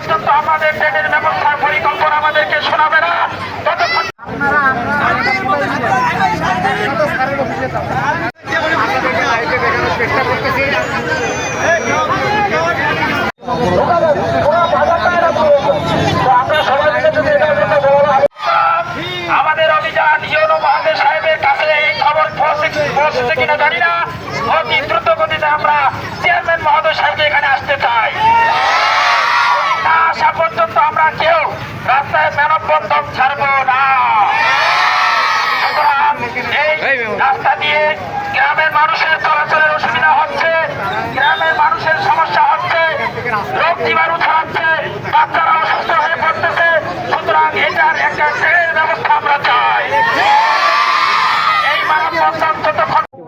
পর্যন্ত আমাদের ট্রেনের ব্যবস্থার পরিকল্পনা আমাদেরকে শোনাবে না। ততক্ষণ আমাদের অভিযান ইউনো মহাদেব সাহেবের কাছে এই খবর পৌঁছে- পৌঁছেছে কিনা জানি না। অতি দ্রুত গতিতে আমরা আমরা কেউ রাস্তায় মানববন্ধন ছাড়ব না। সুতরাং এই রাস্তা দিয়ে গ্রামের মানুষের চলাচলের অসুবিধা হচ্ছে গ্রামের মানুষের সমস্যা হচ্ছে রোগ জীবাণু ছড়াচ্ছে বাচ্চারা অসুস্থ হয়ে পড়তেছে। সুতরাং এটার একটা ট্রেনের ব্যবস্থা আমরা চাই এই মানববন্ধন যতক্ষণ হ্যাঁ হ্যাঁ দিনে হ্যাঁ দিনে মারাবার এই দুই